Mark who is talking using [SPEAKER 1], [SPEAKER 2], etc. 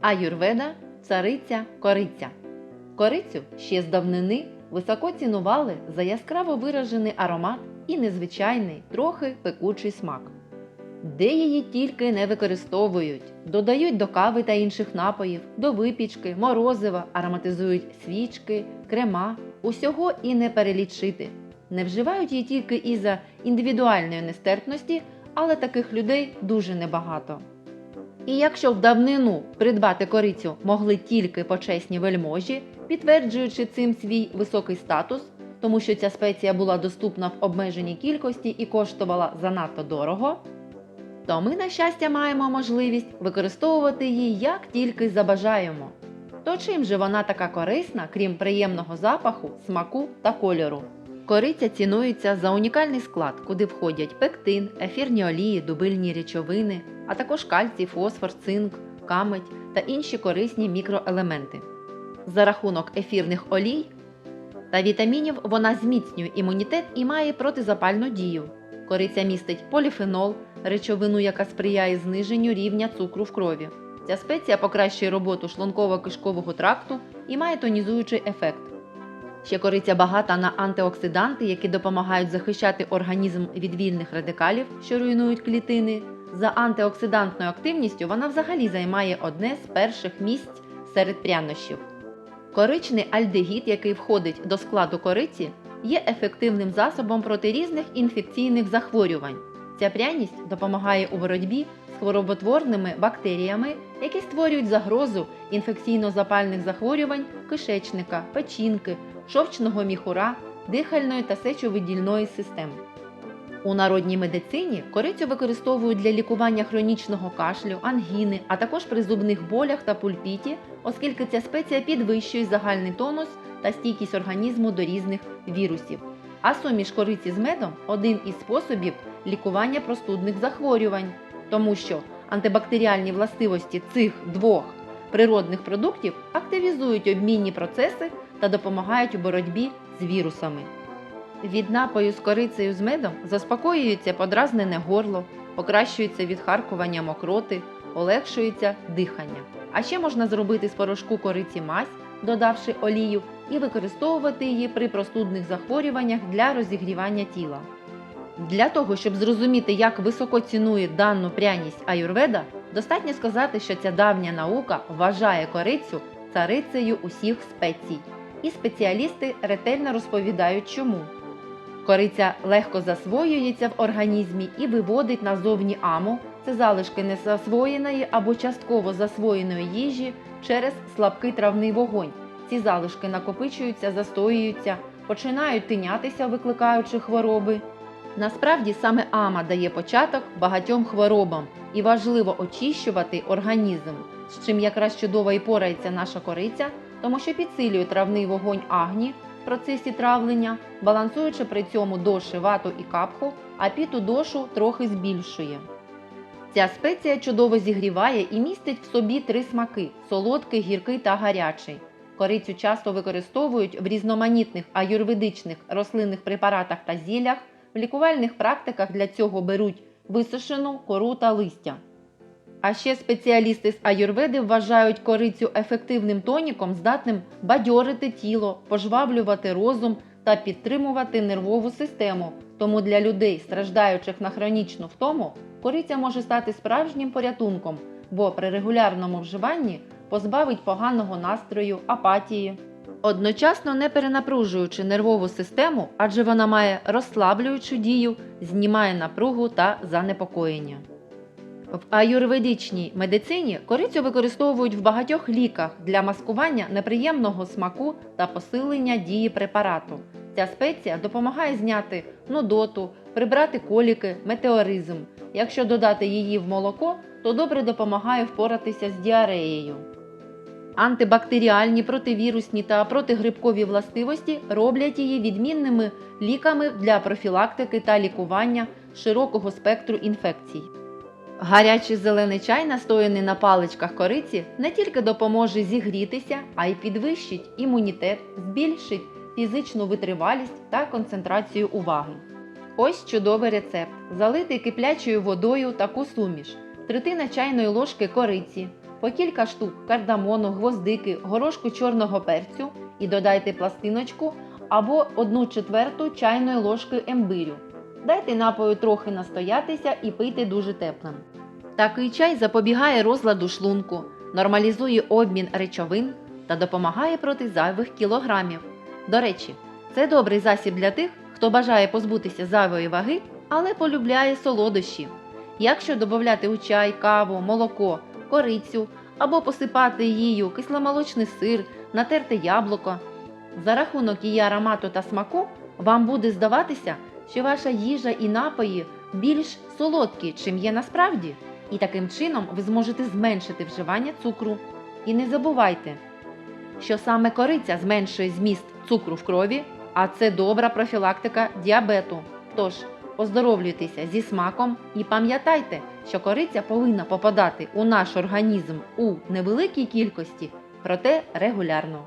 [SPEAKER 1] Аюрведа цариця кориця. Корицю ще з давнини високо цінували за яскраво виражений аромат і незвичайний, трохи пекучий смак. Де її тільки не використовують, додають до кави та інших напоїв, до випічки, морозива, ароматизують свічки, крема, усього і не перелічити. Не вживають її тільки із-за індивідуальної нестерпності, але таких людей дуже небагато. І якщо в давнину придбати корицю могли тільки почесні вельможі, підтверджуючи цим свій високий статус, тому що ця спеція була доступна в обмеженій кількості і коштувала занадто дорого, то ми, на щастя, маємо можливість використовувати її як тільки забажаємо. То чим же вона така корисна, крім приємного запаху, смаку та кольору? Кориця цінується за унікальний склад, куди входять пектин, ефірні олії, дубильні речовини, а також кальцій, фосфор, цинк, камедь та інші корисні мікроелементи. За рахунок ефірних олій та вітамінів вона зміцнює імунітет і має протизапальну дію. Кориця містить поліфенол, речовину, яка сприяє зниженню рівня цукру в крові. Ця спеція покращує роботу шлунково-кишкового тракту і має тонізуючий ефект. Ще кориця багата на антиоксиданти, які допомагають захищати організм від вільних радикалів, що руйнують клітини. За антиоксидантною активністю вона взагалі займає одне з перших місць серед прянощів. Коричний альдегід, який входить до складу кориці, є ефективним засобом проти різних інфекційних захворювань. Ця пряність допомагає у боротьбі з хвороботворними бактеріями, які створюють загрозу інфекційно-запальних захворювань кишечника, печінки, шовчного міхура, дихальної та сечовидільної систем. У народній медицині корицю використовують для лікування хронічного кашлю, ангіни, а також при зубних болях та пульпіті, оскільки ця спеція підвищує загальний тонус та стійкість організму до різних вірусів. А суміш кориці з медом один із способів лікування простудних захворювань, тому що антибактеріальні властивості цих двох природних продуктів активізують обмінні процеси та допомагають у боротьбі з вірусами. Від напою з корицею з медом заспокоюється подразнене горло, покращується відхаркування мокроти, полегшується дихання. А ще можна зробити з порошку кориці мазь, додавши олію, і використовувати її при простудних захворюваннях для розігрівання тіла. Для того, щоб зрозуміти, як високо цінує дану пряність аюрведа, достатньо сказати, що ця давня наука вважає корицю царицею усіх спецій. І спеціалісти ретельно розповідають чому. Кориця легко засвоюється в організмі і виводить назовні аму це залишки незасвоєної або частково засвоєної їжі через слабкий травний вогонь. Ці залишки накопичуються, застоюються, починають тинятися, викликаючи хвороби. Насправді саме ама дає початок багатьом хворобам і важливо очищувати організм, з чим якраз чудово і порається наша кориця, тому що підсилює травний вогонь агні в процесі травлення, балансуючи при цьому доші вату і капху, а піту дошу трохи збільшує. Ця спеція чудово зігріває і містить в собі три смаки солодкий, гіркий та гарячий. Корицю часто використовують в різноманітних аюрведичних рослинних препаратах та зіллях, в лікувальних практиках для цього беруть висушену кору та листя. А ще спеціалісти з аюрведи вважають корицю ефективним тоніком, здатним бадьорити тіло, пожваблювати розум та підтримувати нервову систему. Тому для людей, страждаючих на хронічну втому, кориця може стати справжнім порятунком, бо при регулярному вживанні позбавить поганого настрою, апатії. Одночасно не перенапружуючи нервову систему, адже вона має розслаблюючу дію, знімає напругу та занепокоєння. В аюрведичній медицині корицю використовують в багатьох ліках для маскування неприємного смаку та посилення дії препарату. Ця спеція допомагає зняти нудоту, прибрати коліки, метеоризм. Якщо додати її в молоко, то добре допомагає впоратися з діареєю. Антибактеріальні, противірусні та протигрибкові властивості роблять її відмінними ліками для профілактики та лікування широкого спектру інфекцій. Гарячий зелений чай, настояний на паличках кориці, не тільки допоможе зігрітися, а й підвищить імунітет, збільшить фізичну витривалість та концентрацію уваги. Ось чудовий рецепт: залити киплячою водою таку суміш, третина чайної ложки кориці, по кілька штук кардамону, гвоздики, горошку чорного перцю і додайте пластиночку або 1 четверту чайної ложки ембирю. Дайте напою трохи настоятися і пийте дуже теплим. Такий чай запобігає розладу шлунку, нормалізує обмін речовин та допомагає проти зайвих кілограмів. До речі, це добрий засіб для тих, хто бажає позбутися зайвої ваги, але полюбляє солодощі. Якщо додати у чай, каву, молоко, корицю або посипати її кисломолочний сир, натерте яблуко, за рахунок її аромату та смаку вам буде здаватися, що ваша їжа і напої більш солодкі, чим є насправді, і таким чином ви зможете зменшити вживання цукру. І не забувайте, що саме кориця зменшує зміст цукру в крові, а це добра профілактика діабету. Тож оздоровлюйтеся зі смаком і пам'ятайте, що кориця повинна попадати у наш організм у невеликій кількості, проте регулярно.